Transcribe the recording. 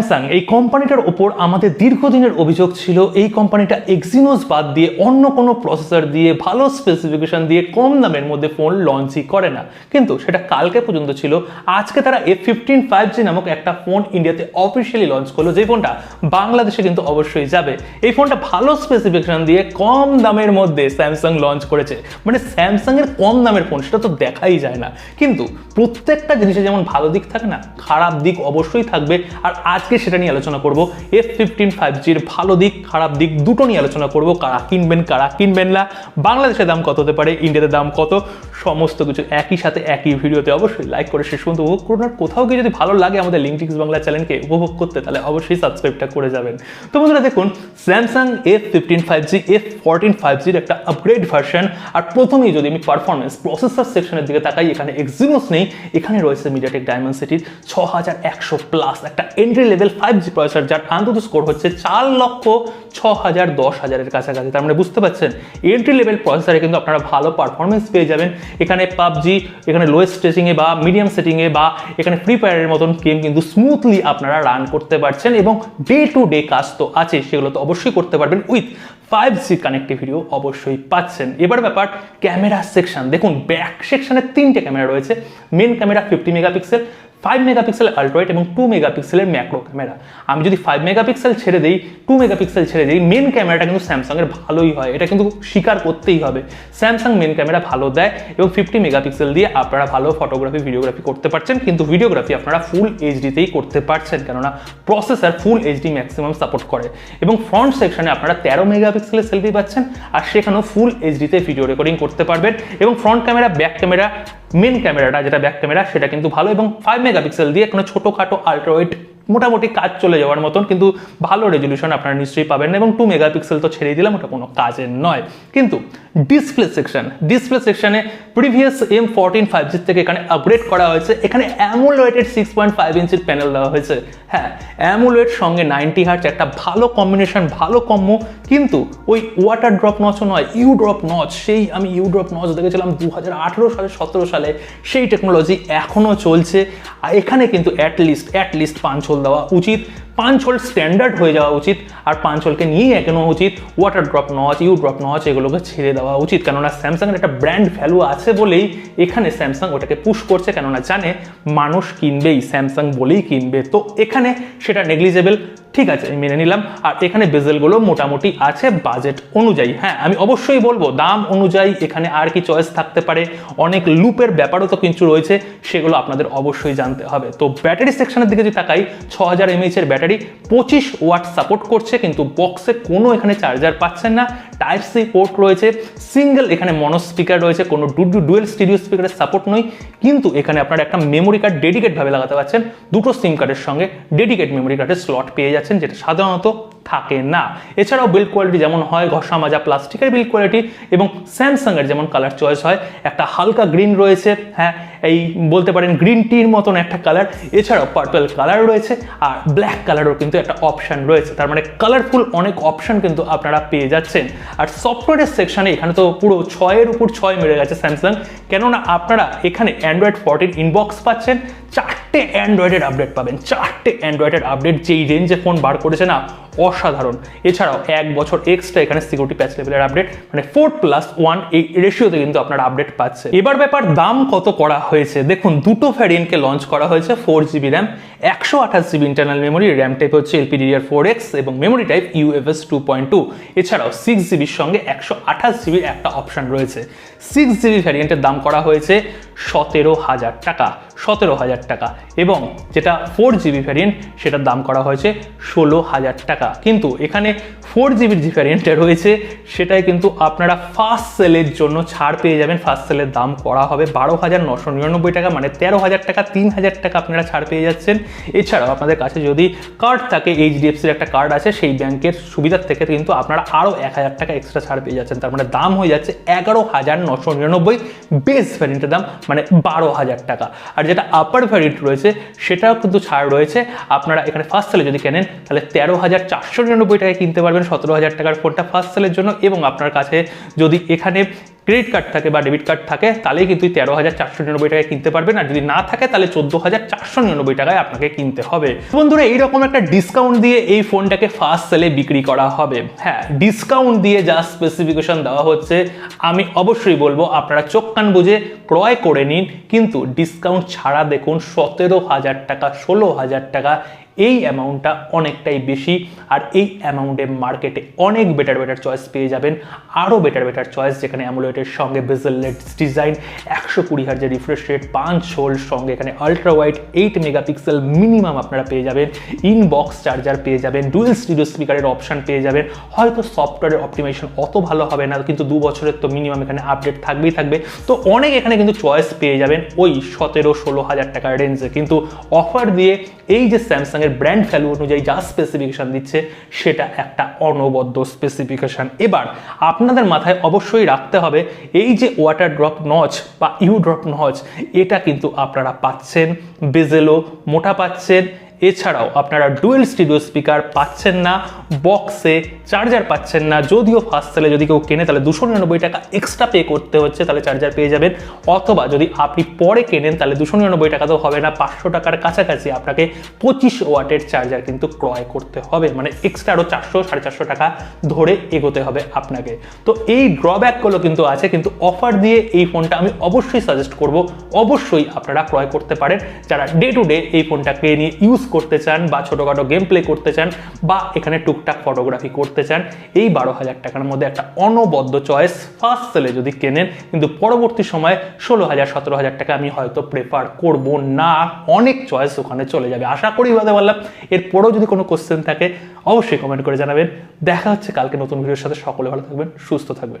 Samsung, এই কোম্পানিটার ওপর আমাদের দীর্ঘদিনের অভিযোগ ছিল, এই কোম্পানিটা এক্সিনোস বাদ দিয়ে অন্য কোনো প্রসেসর দিয়ে ভালো স্পেসিফিকেশন দিয়ে কম দামের মধ্যে ফোন লঞ্চই করে না। কিন্তু সেটা কালকে পর্যন্ত ছিল। আজকে তারা এফ ফিফটিন ফাইভ জি নামক একটা ফোন ইন্ডিয়াতে অফিসিয়ালি লঞ্চ করল যে ফোনটা বাংলাদেশে কিন্তু অবশ্যই যাবে। এই ফোনটা ভালো স্পেসিফিকেশন দিয়ে কম দামের মধ্যে স্যামসাং লঞ্চ করেছে। মানে স্যামসাং এর কম দামের ফোন সেটা তো দেখাই যায় না। কিন্তু প্রত্যেকটা জিনিসে যেমন ভালো দিক থাকে না, খারাপ দিক অবশ্যই থাকবে। আর আজকে সেটা নিয়ে আলোচনা করব। এফ ফিফটিন ফাইভ জির ভালো দিক, খারাপ দিক দুটো নিয়ে আলোচনা করব। কারা কিনবেন কারা কিনবেন না? বাংলাদেশের দাম কত হতে পারে? ইন্ডিয়াতে দাম কত? সমস্ত কিছু একই সাথে একই ভিডিওতে অবশ্যই লাইক করে শেষ পর্যন্ত উপভোগ করুন। আর কোথাও গিয়ে যদি ভালো লাগে আমাদের লিঙ্কটিক্স বাংলা চ্যানেলকে উপভোগ করতে, তাহলে অবশ্যই সাবস্ক্রাইবটা করে যাবেন। তো বন্ধুরা দেখুন Samsung F fifteen five G F fourteen five জির একটা আপগ্রেড ভার্সন আর প্রথমেই যদি আমি পারফরমেন্স প্রসেসর সেকশনের দিকে তাকাই, এখানে এক্সিনোস নেই, এখানে রয়েছে মিডিয়াটেক ডায়মন্সিটির ছ হাজার একশো প্লাস একটা entry level five G processor যার আন্তত স্কোর হচ্ছে চার লক্ষ ছ হাজার দশ হাজারের কাছাকাছি। তার মানে বুঝতে পারছেন এন্ট্রি লেভেল প্রসেসরে কিন্তু আপনারা ভালো পারফরমেন্স পেয়ে যাবেন। এখানে পাবজি, এখানে লোয়েস্ট স্ট্রেচিংয়ে বা মিডিয়াম সেটিংয়ে বা এখানে ফ্রি ফায়ারের মতন গেম কিন্তু স্মুথলি আপনারা রান করতে পারছেন এবং ডে টু ডে কাজ তো আছে, সেগুলো তো অবশ্যই করতে পারবেন উইথ ফাইভ জি কানেক্টিভিটিও অবশ্যই পাচ্ছেন। এবার ব্যাপার ক্যামেরা সেকশন দেখুন ব্যাক সেকশানে তিনটে ক্যামেরা রয়েছে main camera fifty megapixel five megapixel ultrawide এবং টু মেগাপিক্সেলের ম্যাক্রো ক্যামেরা আমি যদি ফাইভ মেগাপিক্সেল ছেড়ে দিই টু মেগাপিক্সেল ছেড়ে দিই মেন ক্যামেরাটা কিন্তু স্যামসাংয়ের ভালোই হয়। এটা কিন্তু স্বীকার করতেই হবে। স্যামসাং মেন ক্যামেরা ভালো দেয় এবং ফিফটি মেগাপিক্সেল দিয়ে আপনারা ভালো ফটোগ্রাফি ভিডিওগ্রাফি করতে পারছেন। কিন্তু ভিডিওগ্রাফি আপনারা ফুল এইচডিতেই করতে পারছেন, কেননা processor full HD maximum support করে। এবং ফ্রন্ট সেকশনে আপনারা তেরো মেগাপিক্সেলের সেলফি পাচ্ছেন, আর সেখানেও ফুল এইচডিতে ভিডিও রেকর্ডিং করতে পারবেন। এবং front camera back camera main ক্যামেরাটা যেটা ব্যাক ক্যামেরা সেটা কিন্তু ভালো এবং ফাইভ মেগাপিক্সেল দিয়ে কোনো ছোটোখাটো আল্ট্রাওয়েট মোটামুটি কাজ চলে যাওয়ার মতন কিন্তু ভালো রেজলিউশন আপনারা নিশ্চয়ই পাবেন এবং টু মেগাপিক্সেল তো ছেড়েই দিলাম, ওটা কোনো কাজের নয়। কিন্তু ডিসপ্লে সেকশন ডিসপ্লে সেকশনে previous M fourteen five G থেকে এখানে আপগ্রেড করা হয়েছে। এখানে অ্যামুলেটেড সিক্স পয়েন্ট ফাইভ ইঞ্চির প্যানেল দেওয়া হয়েছে। হ্যাঁ অ্যামুলেট সঙ্গে নাইনটি হার্টস একটা ভালো কম্বিনেশন ভালো কম্য কিন্তু ওই ওয়াটার ড্রপ নচও নয় ইউ ড্রপ নচ সেই আমি ইউ ড্রপ নচ দেখেছিলাম দু হাজার আঠেরো সালে, সতেরো সালে। সেই টেকনোলজি এখনও চলছে। এখানে কিন্তু অ্যাটলিস্ট অ্যাটলিস্ট পাঁচ হোল দেওয়া উচিত। পাঁচ হোল স্ট্যান্ডার্ড হয়ে যাওয়া উচিত। আর পাঁচ হোলকে নিয়েই এগোনো উচিত? Water drop notch U drop notch এগুলোকে ছেড়ে দেওয়া উচিত। কেননা স্যামসাংয়ের একটা ব্র্যান্ড ভ্যালু আছে বলেই এখানে স্যামসাং ওটাকে পুশ করছে। কেননা জানে মানুষ কিনবেই স্যামসাং বলেই কিনবে। তো এখানে সেটা নেগলিজেবল ঠিক আছে, আমি মেনে নিলাম। আর এখানে বেজেলগুলো মোটামুটি আছে বাজেট অনুযায়ী। হ্যাঁ আমি অবশ্যই বলব, দাম অনুযায়ী এখানে আর কি চয়েস থাকতে পারে। অনেক লুপের ব্যাপারও তো কিছু রয়েছে, সেগুলো আপনাদের অবশ্যই জানতে হবে। তো ব্যাটারি সেকশনের দিকে যদি তাকাই ছ হাজার এমএইচের ব্যাটারি পঁচিশ ওয়াট সাপোর্ট করছে, কিন্তু বক্সে কোনো এখানে চার্জার পাচ্ছেন না। টাইপ সি পোর্ট রয়েছে সিঙ্গেল এখানে মনো স্পিকার রয়েছে, কোনো ডুয়েল স্টিডিও স্পিকারের সাপোর্ট নয়। কিন্তু এখানে আপনারা একটা মেমোরি কার্ড ডেডিকেটভাবে লাগাতে পারছেন। দুটো সিম কার্ডের সঙ্গে ডেডিকেট মেমোরি কার্ডের স্লট পেয়ে যাচ্ছেন। যেটা সাধারণত থাকে না। এছাড়াও বিল্ড কোয়ালিটি যেমন হয়, ঘষা মাজা প্লাস্টিকের বিল্ড কোয়ালিটি এবং স্যামসাংয়ের যেমন কালার চয়েস হয়, একটা হালকা গ্রিন রয়েছে হ্যাঁ এই বলতে পারেন গ্রিন টির মতন একটা কালার এছাড়াও পার্পল কালার রয়েছে আর ব্ল্যাক কালারও কিন্তু একটা অপশান রয়েছে। তার মানে কালারফুল অনেক অপশান কিন্তু আপনারা পেয়ে যাচ্ছেন। আর সফটওয়্যারের সেকশনে এখানে তো পুরো ছয়ের উপর ছয় মেরে গেছে স্যামসাং কেননা আপনারা এখানে অ্যান্ড্রয়েড ফোরটিন ইনবক্স পাচ্ছেন চারটে অ্যান্ড্রয়েডের আপডেট পাবেন। চারটে অ্যান্ড্রয়েডের আপডেট যেই রেঞ্জে ফোন বার করেছে না, অসাধারণ। এছাড়াও এক বছর এক্সট্রা এখানে সিকিউরিটি প্যাচ লেভেলের আপডেট মানে ফোর প্লাস ওয়ান এই রেশিওতে কিন্তু আপনার আপডেট পাচ্ছে। এবার ব্যাপার, দাম কত করা হয়েছে? দেখুন, দুটো ভ্যারিয়েন্টকে লঞ্চ করা হয়েছে ফোর জিবি র্যাম একশো আঠাশ GB internal memory RAM type হচ্ছে এলপিডিআর ফোর এক্স এবং memory type UFS two point two এছাড়াও সিক্স জিবির সঙ্গে একশো আঠাশ জিবির একটা অপশান রয়েছে। সিক্স জিবি ভ্যারিয়েন্টের দাম করা হয়েছে সতেরো হাজার টাকা, সতেরো হাজার টাকা এবং যেটা ফোর জিবি ভ্যারিয়েন্ট সেটার দাম করা হয়েছে ষোলো হাজার টাকা। কিন্তু এখানে ফোর জিবির যে ভ্যারিয়েন্টটা রয়েছে, সেটাই কিন্তু আপনারা ফার্স্ট সেলের জন্য ছাড় পেয়ে যাবেন। ফার্স্ট সেলের দাম করা হবে বারো হাজার নশো নিরানব্বই টাকা মানে তেরো হাজার টাকা, তিন হাজার টাকা আপনারা ছাড় পেয়ে যাচ্ছেন। এছাড়াও আপনাদের কাছে যদি কার্ড থাকে এইচডিএফসির একটা কার্ড আছে, সেই ব্যাংকের সুবিধার থেকে কিন্তু আপনারা আরও এক হাজার টাকা এক্সট্রা ছাড় পেয়ে যাচ্ছেন। তার মানে দাম হয়ে যাচ্ছে এগারো হাজার নশো নিরানব্বই। বেস ভ্যারিয়েন্টের দাম মানে বারো হাজার টাকা। আর যেটা আপার ভ্যারিয়েন্ট রয়েছে, সেটাও কিন্তু ছাড় রয়েছে। আপনারা এখানে ফার্স্ট সেলে যদি কেনেন, তাহলে তেরো হাজার চারশো নিরানব্বই টাকায় কিনতে পারবেন। সতেরো হাজার টাকার ফোনটা ফার্স্ট সেলের জন্য এবং আপনার কাছে যদি এখানে ক্রেডিট কার্ড থাকে বা ডেবিট কার্ড থাকে, তাহলেই কিন্তু তেরো হাজার চারশো নিরানব্বই টাকায় কিনতে পারবেন। আর যদি না থাকে, তাহলে চোদ্দ হাজার চারশো নিরানব্বই টাকায় আপনাকে কিনতে হবে। বন্ধুরা, এইরকম একটা ডিসকাউন্ট দিয়ে এই ফোনটাকে ফার্স্ট সেলে বিক্রি করা হবে। হ্যাঁ ডিসকাউন্ট দিয়ে যা স্পেসিফিকেশন দেওয়া হচ্ছে, আমি অবশ্যই বলব, আপনারা চোখ কান বুঝে ক্রয় করে নিন। কিন্তু ডিসকাউন্ট ছাড়া দেখুন, সতেরো হাজার টাকা, ষোলো হাজার টাকা এই অ্যামাউন্টটা অনেকটাই বেশি আর এই অ্যামাউন্টে মার্কেটে অনেক বেটার বেটার চয়েস পেয়ে যাবেন। আরও বেটার বেটার চয়েস যেখানে অ্যামুলেটের সঙ্গে বেজেলেট ডিজাইন একশো কুড়ি হাজার রিফ্রেশ রেট পাঁচ হোল সঙ্গে এখানে ultra wide eight megapixel minimum আপনারা পেয়ে যাবেন। ইনবক্স চার্জার পেয়ে যাবেন ডুয়েল স্টুডিও স্পিকারের অপশন পেয়ে যাবেন। হয়তো সফটওয়্যারের অপটিমাইজেশন অত ভালো হবে না, কিন্তু দু বছরের তো মিনিমাম এখানে আপডেট থাকবেই থাকবে। তো অনেক এখানে কিন্তু চয়েস পেয়ে যাবেন ওই সতেরো ষোলো হাজার টাকার রেঞ্জে কিন্তু অফার দিয়ে এই যে স্যামসাংয়ের ব্র্যান্ড ভ্যালু অনুযায়ী যা স্পেসিফিকেশান দিচ্ছে, সেটা একটা অনবদ্য স্পেসিফিকেশান এবার আপনাদের মাথায় অবশ্যই রাখতে হবে, এই যে ওয়াটার ড্রপ নচ বা ইউ ড্রপ নচ এটা কিন্তু আপনারা পাচ্ছেন বেজেলো মোটা পাচ্ছেন এছাড়াও আপনারা ডুয়েল স্টুডিও স্পিকার পাচ্ছেন না, বক্সে চার্জার পাচ্ছেন না, যদিও ফার্স্ট সেলে যদি কেউ কেনে, তাহলে দুশো নিরানব্বই টাকা এক্সট্রা পে করতে হচ্ছে, তাহলে চার্জার পেয়ে যাবেন। অথবা যদি আপনি পরে কেনেন, তাহলে দুশো নিরানব্বই টাকা তো হবে না, পাঁচশো টাকার কাছাকাছি আপনাকে পঁচিশ ওয়াটের চার্জার কিন্তু ক্রয় করতে হবে। মানে এক্সট্রা আরও চারশো, সাড়ে চারশো টাকা ধরে এগোতে হবে আপনাকে। তো এই ড্রব্যাকগুলো কিন্তু আছে, কিন্তু অফার দিয়ে এই ফোনটা আমি অবশ্যই সাজেস্ট করব। অবশ্যই আপনারা ক্রয় করতে পারেন। যারা ডে টু ডে এই ফোনটাকে নিয়ে ইউজ করতে চান বা ছোটোখাটো গেম প্লে করতে চান বা এখানে টুকটাক ফটোগ্রাফি করতে চান, এই বারো হাজার টাকার মধ্যে একটা অনবদ্য চয়েস ফার্স্ট সেলে যদি কেনেন, কিন্তু পরবর্তী সময়ে ষোলো হাজার, সতেরো হাজার টাকা আমি হয়তো প্রেফার করব না। অনেক চয়েস ওখানে চলে যাবে। আশা করি বলতে পারলাম। এরপরেও যদি কোনো কোশ্চেন থাকে, অবশ্যই কমেন্ট করে জানাবেন। দেখা হচ্ছে কালকে নতুন ভিডিওর সাথে। সকলে ভালো থাকবেন, সুস্থ থাকবেন।